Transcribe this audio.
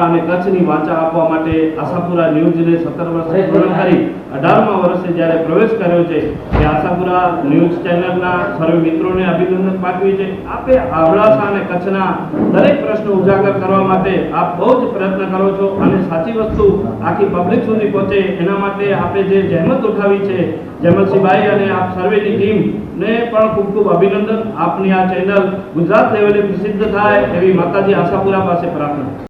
બનાસકાંઠા અને કચ્છની વાચા આપવા માટે આશાપુરા ન્યૂઝને સત્તર વર્ષ પૂર્ણ કરી અઢારમા વર્ષે જ્યારે પ્રવેશ કર્યો છે તે આશાપુરા ન્યૂઝ ચેનલના સર્વે મિત્રોને અભિનંદન પાઠવી છે આપે અબડાસા અને કચ્છના દરેક પ્રશ્નો ઉજાગર કરવા માટે આપ બહુ જ પ્રયત્ન કરો છો અને સાચી વસ્તુ આખી પબ્લિક સુધી પહોંચે એના માટે આપે જે જહેમત ઉઠાવી છે જયમતસિંહભાઈ અને આપ સર્વેની ટીમ ને પણ ખૂબ ખૂબ અભિનંદન. આપની આ ચેનલ ગુજરાત લેવલે પ્રસિદ્ધ થાય એવી માતાજી આશાપુરા પાસે પ્રાર્થના.